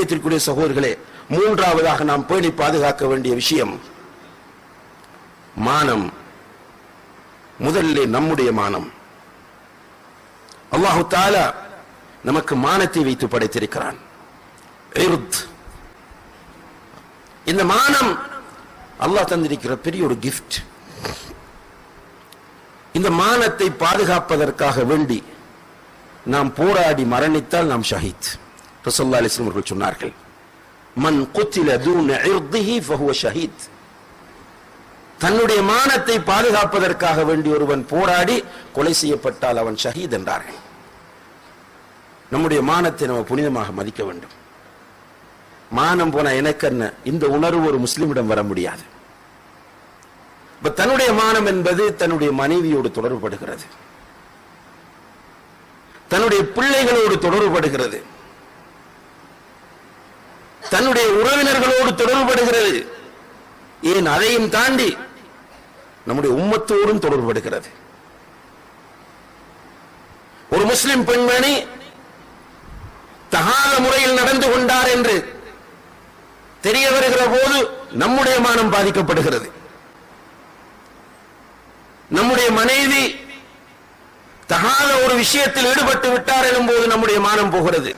கண்ணியத்திற்குரிய சகோதரர்களே மூன்றாவதாக நாம் பேணி பாதுகாக்க வேண்டிய விஷயம் மானம். முதல்ல நம்முடைய மானம். அல்லாஹு தாலா நமக்கு மானத்தை வைத்து படைத்திருக்கிறான். இந்த மானம் அல்லாஹ் தந்திருக்கிற பெரிய ஒரு கிஃப்ட் இந்த மானத்தை பாதுகாப்பதற்காக வேண்டி நாம் போராடி மரணித்தால் நாம் ஷஹீத். ரசல்லா அலிஸ்லம் அவர்கள் சொன்னார்கள் மண் குத்தில தூன இர்திஹி ஃபஹுவ ஷஹீத். தன்னுடைய மானத்தை பாதுகாப்பதற்காக வேண்டி ஒருவன் போராடி கொலை செய்யப்பட்டால் அவன் ஷஹீத் என்றார்கள். நம்முடைய மானத்தை நம்ம புனிதமாக மதிக்க வேண்டும். மானம் போன எனக்கென்ன? இந்த உணர்வு ஒரு முஸ்லிமிடம் வர முடியாது. இப்ப தன்னுடைய மானம் என்பது தன்னுடைய மனைவியோடு தொடர்புபடுகிறது. தன்னுடைய பிள்ளைகளோடு தொடர்புபடுகிறது. தன்னுடைய உறவினர்களோடு தொடர்புபடுகிறது. ஏன் அதையும் தாண்டி நம்முடைய உம்மத்தோடும் தொடர்புபடுகிறது. ஒரு முஸ்லிம் பெண்மணி தகாத முறையில் நடந்து கொண்டார் என்று தெரிய வருகிற போது நம்முடைய மானம் பாதிக்கப்படுகிறது. நம்முடைய மனைவி தகாத ஒரு விஷயத்தில் ஈடுபட்டு விட்டார் எனும்போது நம்முடைய மானம் போகிறது.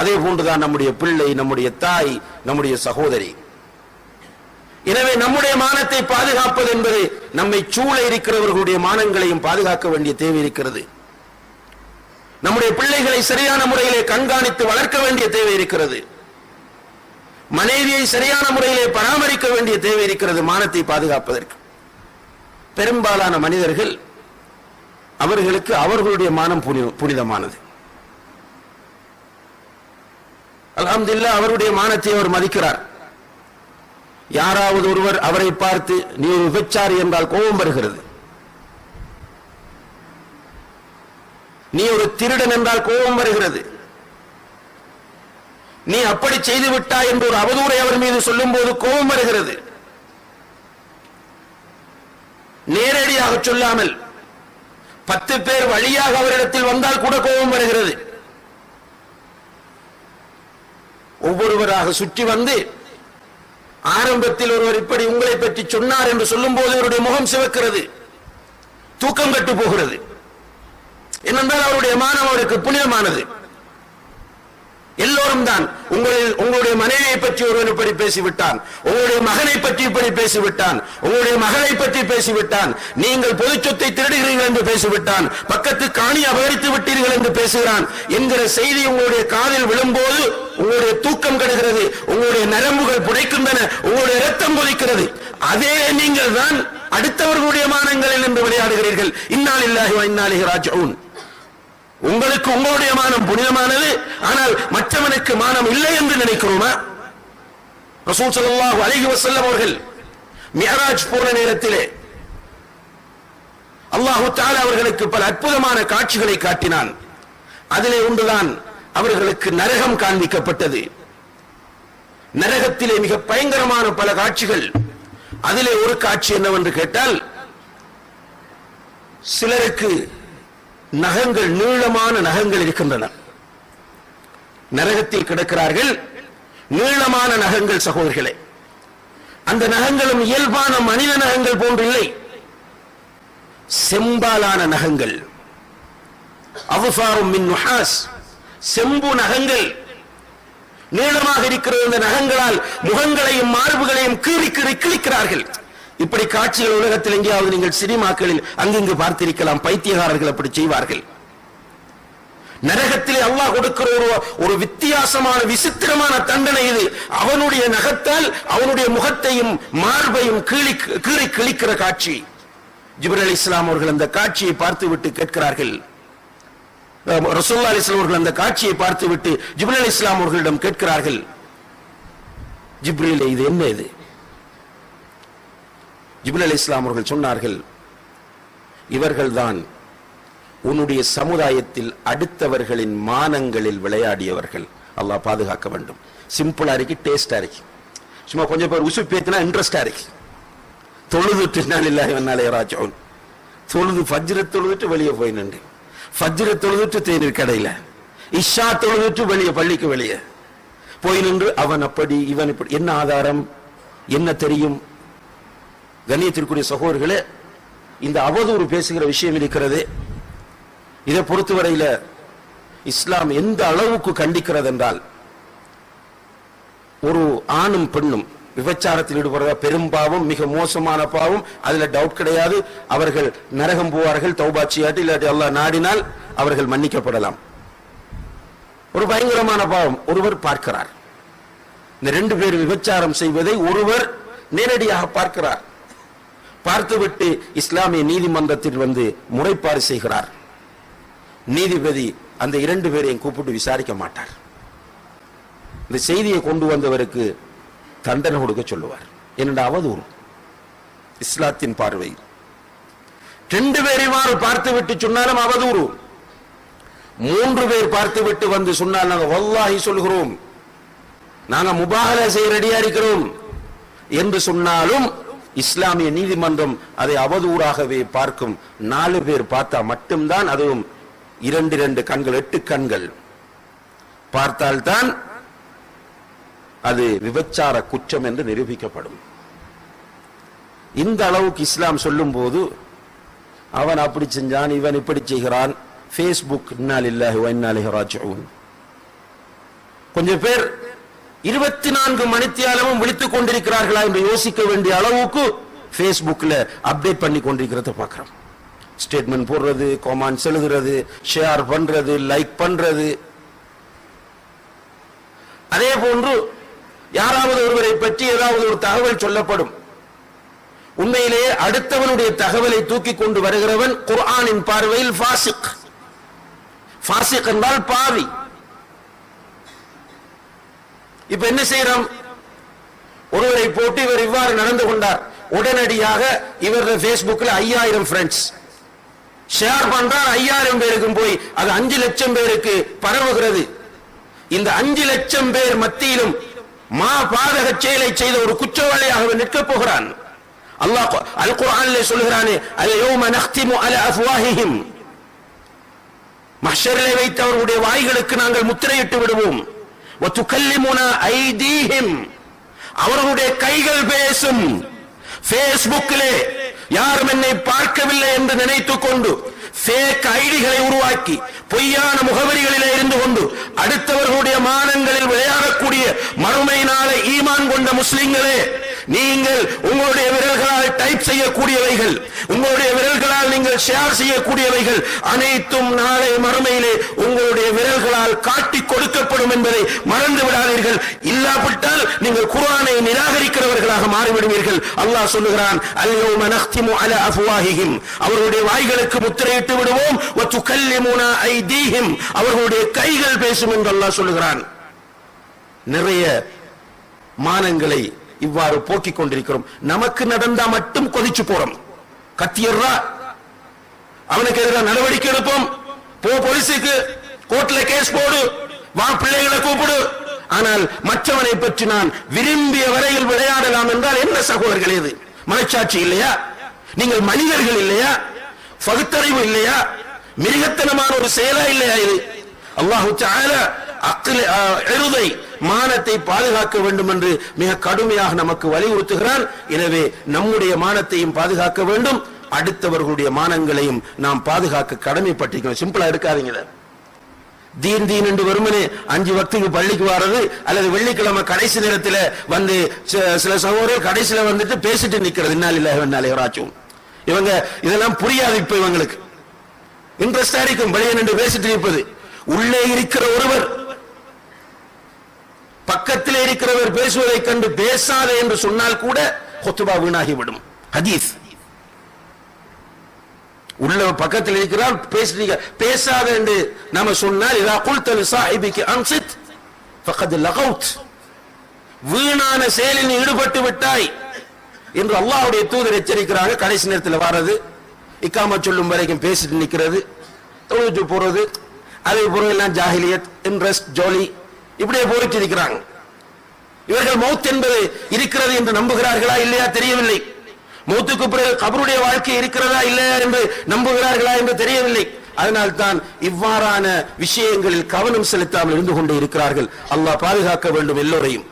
அதே போன்றுதான் நம்முடைய பிள்ளை நம்முடைய தாய் நம்முடைய சகோதரி. எனவே நம்முடைய மானத்தை பாதுகாப்பது என்பது நம்மை சூழ இருக்கிறவர்களுடைய மானங்களையும் பாதுகாக்க வேண்டிய தேவை இருக்கிறது. நம்முடைய பிள்ளைகளை சரியான முறையிலே கண்காணித்து வளர்க்க வேண்டிய தேவை இருக்கிறது. மனைவியை சரியான முறையிலே பராமரிக்க வேண்டிய தேவை இருக்கிறது மானத்தை பாதுகாப்பதற்கு. பெரும்பாலான மனிதர்கள் அவர்களுக்கு அவர்களுடைய மானம் புனிதமானது. அலமதுல்லா அவருடைய மானத்தை அவர் மதிக்கிறார். யாராவது ஒருவர் அவரை பார்த்து நீ ஒரு விபச்சாரி என்றால் கோபம் வருகிறது. நீ ஒரு திருடன் என்றால் கோபம் வருகிறது. நீ அப்படி செய்து விட்டாய் என்று ஒரு அவதூறை அவர் மீது சொல்லும் போது கோபம் வருகிறது. நேரடியாக சொல்லாமல் பத்து பேர் வழியாக அவரிடத்தில் வந்தால் கூட கோபம் வருகிறது. ஒவ்வொருவராக சுற்றி வந்து ஆரம்பத்தில் ஒருவர் இப்படி உங்களை பற்றி சொன்னார் என்று சொல்லும் போது அவருடைய முகம் சிவக்கிறது. தூக்கம் கட்டு போகிறது. ஏனென்றால் அவருடைய மானம் அவருக்கு புனிதமானது. எல்லோரும் தான். உங்களில் உங்களுடைய மனைவியை பற்றி ஒருவன் இப்படி பேசிவிட்டான். உங்களுடைய மகனை பற்றி இப்படி பேசிவிட்டான். உங்களுடைய மகளை பற்றி பேசிவிட்டான். நீங்கள் பொது சொத்தை திருடுகிறீர்கள் என்று பேசிவிட்டான். பக்கத்து காணி அபகரித்து விட்டீர்கள் என்று பேசுகிறான். என்கிற செய்தி உங்களுடைய காதில் விழும்போது உங்களுடைய தூக்கம் கெடுகிறது. உங்களுடைய நரம்புகள் புடைக்கின்றன. உங்களுடைய ரத்தம் கொதிக்கிறது. அதே நீங்கள் தான் அடுத்தவர்களுடைய மானங்களில் என்று விளையாடுகிறீர்கள். இன்னால் இல்லாஹி இன்னாலிஹி ராஜ்ஊன். உங்களுக்கு உங்களுடைய மானம் புனிதமானது ஆனால் மற்றவனுக்கு மானம் இல்லை என்று நினைக்கிறோமா? ரசூல் சல்லாஹு அலிஹி வசல்லம் அவர்கள் மியராஜ் போன நேரத்திலே அல்லாஹு தாலா அவர்களுக்கு பல அற்புதமான காட்சிகளை காட்டினான். அதிலே ஒன்றுதான் அவர்களுக்கு நரகம் காண்பிக்கப்பட்டது. நரகத்திலே மிக பயங்கரமான பல காட்சிகள். அதிலே ஒரு காட்சி என்னவென்று கேட்டால் சிலருக்கு நகங்கள் நீளமான நகங்கள் இருக்கின்றன. நரகத்தில் கிடக்கிறார்கள் நீளமான நகங்கள் சகோதரிகளே. அந்த நகங்களும் இயல்பான மனித நகங்கள் போன்றில்லை. செம்பாலான நகங்கள். அவுசாரும் மின் நுஹாஸ். செம்பு நகங்கள். நீளமாக இருக்கிற இந்த நகங்களால் முகங்களையும் மார்புகளையும் கீறி கீறி கிழிக்கிறார்கள். இப்படி காட்சிகள் உலகத்தில் எங்கேயாவது நீங்கள் சினிமாக்களில் அங்கிங்கு பார்த்திருக்கலாம் பைத்தியகாரர்கள் அப்படி செய்வார்கள். நரகத்திலே அல்லாஹ் கொடுக்கிற ஒரு ஒரு வித்தியாசமான விசித்திரமான தண்டனை இது. அவனுடைய நகத்தால் அவனுடைய முகத்தையும் மார்பையும் கீழி கீறி கிழிக்கிற காட்சி. ஜிபர் அலி இஸ்லாம் அவர்கள் அந்த காட்சியை பார்த்து விட்டு கேட்கிறார்கள் ரசோல்லா அலி இஸ்லாம் அவர்கள் அந்த காட்சியை பார்த்துவிட்டு ஜிபர் அலி இஸ்லாம் அவர்களிடம் கேட்கிறார்கள். ஜிப்ரிலே இது என்ன இது? ஜிப்ரல் அலி இஸ்லாம் அவர்கள் சொன்னார்கள் இவர்கள்தான் உன்னுடைய சமுதாயத்தில் அடுத்தவர்களின் மானங்களில் விளையாடியவர்கள். அல்லாஹ் பாதுகாக்க வேண்டும். சிம்பிளா இருக்கு டேஸ்டா இருக்கு. சும்மா கொஞ்சம் பேர் உசு பேத்தினா இன்ட்ரெஸ்டா இருக்கு. தொழுதுட்டு நான் இல்லாஹி வன்னாலே ராஜோன் தொழுது ஃபஜ்ர தொழுதுட்டு வெளியே போய் நின்று. ஃபஜ்ர தொழுதுட்டு தேநீர் கடையில. இஷா தொழுதுட்டு வெளியே பள்ளிக்கு வெளியே. போய் நின்று அவன் அப்படி இவன் இப்படி. என்ன ஆதாரம்? என்ன தெரியும்? கண்ணியத்திற்குரிய சகோதரர்களே இந்த அவதூறு பேசுகிற விஷயம் இருக்கிறது. இதை பொறுத்தவரையில இஸ்லாம் எந்த அளவுக்கு கண்டிக்கிறது என்றால் ஒரு ஆணும் பெண்ணும் விபச்சாரத்தில் ஈடுபடுற பெரும் பாவம் மிக மோசமான பாவம் அதுல டவுட் கிடையாது. அவர்கள் நரகம் போவார்கள் தௌபாச்சியாட்டி இல்லாட்டி அல்லாஹ் நாடினால் அவர்கள் மன்னிக்கப்படலாம். ஒரு பயங்கரமான பாவம் ஒருவர் பார்க்கிறார். இந்த ரெண்டு பேர் விபச்சாரம் செய்வதை ஒருவர் நேரடியாக பார்க்கிறார். பார்த்துவிட்டு இஸ்லாமிய நீதிமன்றத்தில் வந்து முறைப்பாடு செய்கிறார். நீதிபதி அந்த இரண்டு பேரையும் கூப்பிட்டு விசாரிக்க மாட்டார். இந்த செய்தியை கொண்டு வந்தவருக்கு தண்டனை கொடுக்க சொல்லுவார். என்னடா அவதூறு இஸ்லாத்தின் பார்வை ரெண்டு பேரையுமாறு பார்த்து விட்டு சொன்னாலும் அவதூறு. மூன்று பேர் பார்த்து விட்டு வந்து சொன்னால் நாங்கள் வல்லாகி சொல்கிறோம். நாங்க முபாகல செய்ய ரெடியா இருக்கிறோம். என்று சொன்னாலும் இஸ்லாமிய நீதிமன்றம் அதை அவதூறாகவே பார்க்கும் நாலு பேர் பார்த்தா மட்டும்தான் அதுவும் இரண்டு இரண்டு கண்கள் எட்டு கண்கள். பார்த்தால்தான் அது விபச்சார குற்றம் என்று நிரூபிக்கப்படும். இந்த அளவுக்கு இஸ்லாம் சொல்லும் போது அவன் அப்படி செஞ்சான் இவன் இப்படி செய்கிறான் ஃபேஸ்புக் இன்னாலில்லாஹி வ கொஞ்சம் பேர் இருபத்தி நான்கு மணித்தியாலமும் விழித்துக் கொண்டிருக்கிறார்களா என்று யோசிக்க வேண்டிய அளவுக்கு Facebookல அப்டேட் பண்ணி கொண்டிருக்கிறத பார்க்குறோம். ஸ்டேட்மெண்ட் போடுறது காமெண்ட்ஸ் எழுதுறது ஷேர் பண்றது லைக் பண்றது. அதே போன்று யாராவது ஒருவரை பற்றி ஏதாவது ஒரு தகவல் சொல்லப்படும். உண்மையிலேயே அடுத்தவனுடைய தகவலை தூக்கி கொண்டு வருகிறவன் குர்ஆனின் பார்வையில் ஃபாசிக். ஃபாசிக் என்றால் பாவி. இப்ப என்ன செய்யறோம்? ஒருவரை போட்டு இவர் இவ்வாறு நடந்து கொண்டார். உடனடியாக இவரது பேஸ்புக்ல ஐயாயிரம் ஃப்ரெண்ட்ஸ் ஷேர் பண்றார் ஐயாயிரம் பேருக்கும் போய் அது அஞ்சு லட்சம் பேருக்கு பரவுகிறது. இந்த அஞ்சு லட்சம் பேர் மத்தியிலும் மா பாதக செயலை செய்த ஒரு குற்றவாளியாக நிற்க போகிறான். அல்லாஹ் அல் குர்ஆன்ல சொல்கிறானே அல் யௌம நஹ்திமு அல அஃப்வாஹிஹிம். மஹ்ஷரிலே வைத்து அவர்களுடைய வாய்களுக்கு நாங்கள் முத்திரையிட்டு விடுவோம். அவர்களுடைய கைகள் பேசும். பேஸ்புக்கிலே யாரும் என்னை பார்க்கவில்லை என்று நினைத்துக் கொண்டு ஃபேக் ஐடிகளை உருவாக்கி பொய்யான முகவரிகளிலே இருந்து கொண்டு அடுத்தவர்களுடைய மானங்களில் விளையாடக்கூடிய மறுமை நாளை ஈமான் கொண்ட முஸ்லிம்களே நீங்கள் உங்களுடைய விரல்களால் டைப் செய்யக்கூடியவைகள் உங்களுடைய விரல் நீங்கள் ஷேர் செய்யக்கூடியவைகள் அனைத்தும் நாளை மறுமையிலே உங்களுடைய விரல்களால் காட்டி கொடுக்கப்படும் என்பதை மறந்து விடாதீர்கள். இல்லாவிட்டால் நீங்கள் குரானை நிராகரிக்கிறவர்களாக மாறிவிடுவீர்கள். அல்லாஹ் சொல்லுகிறான் அல்யௌம நக்திமு அலா அஃப்வாஹிஹிம். அவர்களுடைய வாய்களுக்கு முத்திரையிட்டு விடுவோம். வ ஐதீஹிம். அவர்களுடைய கைகள் பேசும் என்று அல்லாஹ் சொல்லுகிறான். நிறைய மானங்களை இவ்வாறு போக்கிக் கொண்டிருக்கிறோம். நமக்கு நடந்தா மட்டும் கொதிச்சு போறோம். கத்தியர்றா அவனுக்கு எதிராக நடவடிக்கை எடுப்போம். போ போலீஸுக்கு. கோர்ட்ல கேஸ் போடு. வா பிள்ளைகளை கூப்பிடு. ஆனால் மற்றவனை பற்றி நான் விரும்பிய வரையில் விளையாடலாம் என்றால் என்ன சகோதரர்கள் இது? மனச்சாட்சி இல்லையா? நீங்கள் மனிதர்கள் இல்லையா? பகுத்தறிவு இல்லையா? மிருகத்தனமான ஒரு செயலா இல்லையா இது? அல்லாஹு தஆலா எழுதை மானத்தை பாதுகாக்க வேண்டும் என்று மிக கடுமையாக நமக்கு வலியுறுத்துகிறான். எனவே நம்முடைய மானத்தையும் பாதுகாக்க வேண்டும். அடுத்தவர்களுடைய மானங்களையும் நாம் பாதுகாக்க கடமைப்பட்டிருக்கணும் சிம்பிளா எடுக்காதீங்க தீன் தீன் என்று வருமனே அஞ்சு வக்துக்கு பள்ளிக்கு வர்றது அல்லது வெள்ளிக்கிழமை கடைசி நேரத்தில் வந்து சில சகோதரர் கடைசியில வந்துட்டு பேசிட்டு நிற்கிறது இன்னால் இல்ல இவனாலே இவங்க இதெல்லாம் புரியாது இப்ப இவங்களுக்கு. இன்ட்ரெஸ்டா இருக்கும். வெளியே நின்று பேசிட்டு இருப்பது. உள்ளே இருக்கிற ஒருவர் பக்கத்தில் இருக்கிறவர் பேசுவதைக் கண்டு பேசாதே என்று சொன்னால் கூட கொத்துபா வீணாகிவிடும். ஹதீஸ். உள்ள பக்கத்தில் இருக்கிறார் பேசுறீங்க. பேசாத என்று நாம சொன்னால் இதா குல்தல் சாஹிபிக்கு அம்சித் ஃபக்கத் லகவுத் வீணான செயலில் ஈடுபட்டு விட்டாய் என்று அல்லாஹ்வுடைய தூதர் எச்சரிக்கிறாங்க. கடைசி நேரத்தில் வர்றது இக்காம சொல்லும் வரைக்கும் பேசிட்டு நிற்கிறது தொழுது போறது அதே போல எல்லாம் ஜாஹிலியத் இன்ட்ரெஸ்ட் ஜோலி இப்படியே போரிட்டு இருக்கிறாங்க. இவர்கள் மௌத் என்பது இருக்கிறது என்று நம்புகிறார்களா இல்லையா தெரியவில்லை. மூத்துக்கு பிறகு கபருடைய வாழ்க்கை இருக்கிறதா இல்லையா என்று நம்புகிறார்களா என்று தெரியவில்லை. அதனால்தான் இவ்வாறான விஷயங்களில் கவனம் செலுத்தாமல் இருந்து கொண்டு இருக்கிறார்கள். அல்லாஹ் பாதுகாக்க வேண்டும் எல்லோரையும்.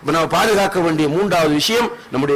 இப்ப நம்ம பாதுகாக்க வேண்டிய மூன்றாவது விஷயம் நம்முடைய